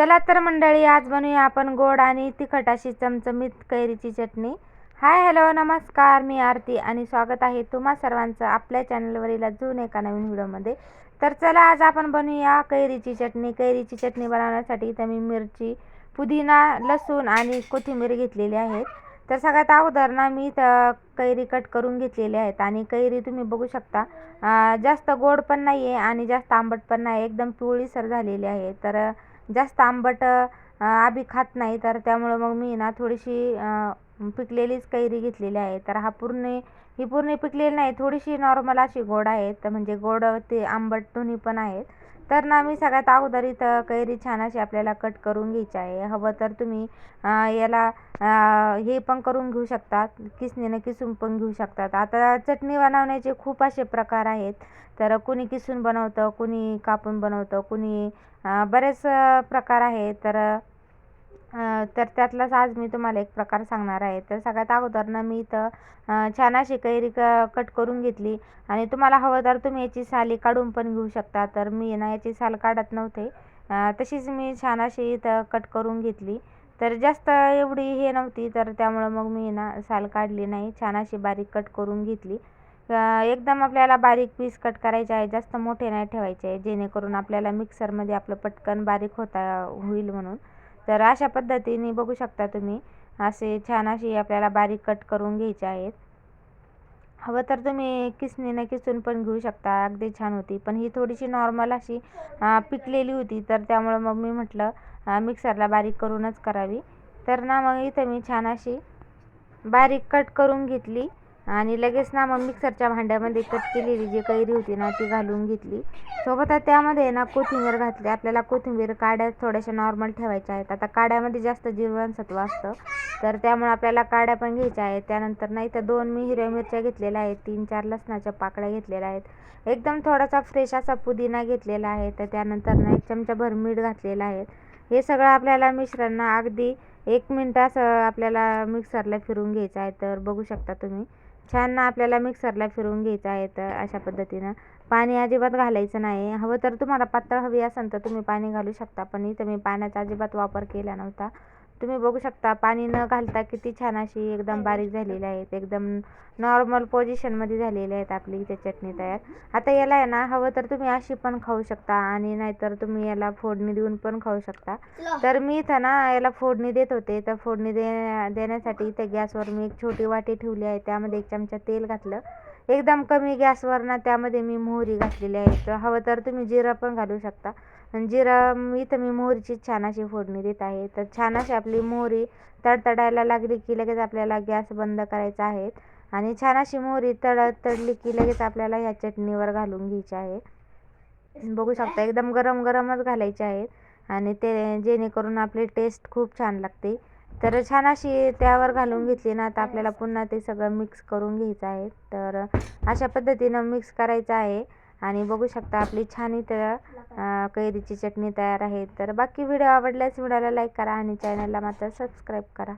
चला तर मंडळी आज बनवूया आपण गोड आणि तिखट अशी चमचमीत कैरीची चटणी. हाय हॅलो नमस्कार मी आरती आणि स्वागत आहे तुम्हा सर्वांचं आपल्या चॅनलवरील अजून एका नवीन व्हिडिओमध्ये. तर चला आज आपण बनवूया कैरीची चटणी. कैरीची चटणी बनवण्यासाठी इथं मी मिरची पुदिना लसूण आणि कोथिंबीर घेतलेली आहेत. तर सगळ्यात अगोदर ना मी इथं कैरी कट करून घेतलेली आहेत आणि कैरी तुम्ही बघू शकता जास्त गोड पण नाही आहे आणि जास्त आंबट पण नाही एकदम पिवळीसर झालेली आहे. तर जास्त आंबट आबी खात नाही. तर त्यामुळं मग मी ना थोडीशी पिकलेलीच कैरी घेतलेली आहे. तर हा पूर्ण ही पूर्ण पिकलेली नाही थोडीशी नॉर्मल अशी गोड आहेत तर म्हणजे गोड ते आंबट दोन्ही पण आहेत. तर ना मी सगळ्यात अगोदर इथं कैरी छान अशी आपल्याला कट करून घ्यायची आहे. हवं तर तुम्ही याला हे पण करून घेऊ शकतात किसणीनं किसून पण घेऊ शकतात. आता चटणी बनवण्याचे खूप असे प्रकार आहेत. तर कुणी किसून बनवतं कुणी कापून बनवतं कुणी बरेच प्रकार आहेत. तर तर त्यातलाच आज मी तुम्हाला एक प्रकार सांगणार आहे. तर सगळ्यात अगोदर ना मी इथं छान अशी कैरी क कट करून घेतली. आणि तुम्हाला हवं तर तुम्ही याची साली काढून पण घेऊ शकता. तर मी ना याची साल काढत नव्हते. तशीच मी छान अशी इथं कट करून घेतली. तर जास्त एवढी हे नव्हती. तर त्यामुळं मग मी ना साल काढली नाही. छान अशी बारीक कट करून घेतली. एकदम आपल्याला बारीक पीस कट करायचे आहे. जास्त मोठे नाही ठेवायचे आहे. जेणेकरून आपल्याला मिक्सरमध्ये आपलं पटकन बारीक होता होईल म्हणून. तर अशा पद्धतीने बघू शकता तुम्ही असे छान अशी आपल्याला बारीक कट करून घ्यायचे आहेत. हवं तर तुम्ही किसणीनं किसून पण घेऊ शकता अगदी छान होती. पण ही थोडीशी नॉर्मल अशी पिकलेली होती तर त्यामुळं मग मी म्हटलं मिक्सरला बारीक करूनच करावी. तर ना मग इथं मी छान अशी बारीक कट करून घेतली. आणि लगेच ना मग मिक्सरच्या भांड्यामध्ये कट केलेली जी कैरी होती ना ती घालून घेतली. सोबतच त्यामध्ये ना कोथिंबीर घातली. आपल्याला कोथिंबीर काड्या थोड्याशा नॉर्मल ठेवायच्या आहेत. आता काड्यामध्ये जास्त जीवनसत्व असतं. तर त्यामुळे आपल्याला काड्या पण घ्यायच्या आहेत. त्यानंतर ना इथं दोन मी हिरव्या मिरच्या घेतलेल्या आहेत. तीन चार लसणाच्या पाकळ्या घेतलेल्या आहेत. एकदम थोडासा फ्रेश असा पुदिना घेतलेला आहे. तर त्यानंतर ना एक चमचाभर मीठ घातलेलं आहे. हे सगळं आपल्याला मिश्रण अगदी एक मिनटास असं आपल्याला मिक्सरला फिरून घ्यायचं आहे तर बघू शकता तुम्ही. छान आपल्याला मिक्सरला फिरवून घ्यायचं आहे तर अशा पद्धतीनं. पाणी अजिबात घालायचं नाही. हवं तर तुम्हाला पातळ हवी असेल तर तुम्ही पाणी घालू शकता. पण इथं मी पाण्याचा अजिबात वापर केला नव्हता. तुम्ही बघू शकता पाणी न घालता किती छान अशी एकदम बारीक झालेली आहेत एकदम नॉर्मल पोझिशनमध्ये झालेली आहेत आपली इथे चटणी तयार. आता याला आहे ना हवं तर तुम्ही अशी पण खाऊ शकता आणि नाहीतर तुम्ही याला फोडणी देऊन पण खाऊ शकता. तर मी इथं ना याला फोडणी देत होते तर फोडणी दे देण्यासाठी इथं गॅसवर मी एक छोटी वाटी ठेवली आहे त्यामध्ये एक चमचा तेल घातलं. एकदम कमी गॅसवर ना त्यामध्ये मी मोहरी घातलेली आहे. तर हवं तर तुम्ही जिरं पण घालू शकता. जिरा मी इथं मी मोहरीची छान अशी फोडणी देत आहे. तर छान अशी आपली मोहरी तडतडायला लागली की लगेच आपल्याला गॅस बंद करायचा आहे. आणि छान अशी मोहरी तड तडली की लगेच आपल्याला ह्या चटणीवर घालून घ्यायची आहे. बघू शकता एकदम गरम गरमच घालायचे आहेत आणि ते जेणेकरून आपली टेस्ट खूप छान लागते. तर छान अशी त्यावर घालून घेतली ना तर आपल्याला पुन्हा ते सगळं मिक्स करून घ्यायचं आहे. तर अशा पद्धतीनं मिक्स करायचं आहे. आणि बघू शकता आपली छान इथं कैरीची चटणी तयार आहे. तर बाकी व्हिडिओ आवडल्यास व्हिडिओला लाईक करा आणि चॅनलला मात्र सबस्क्राईब करा.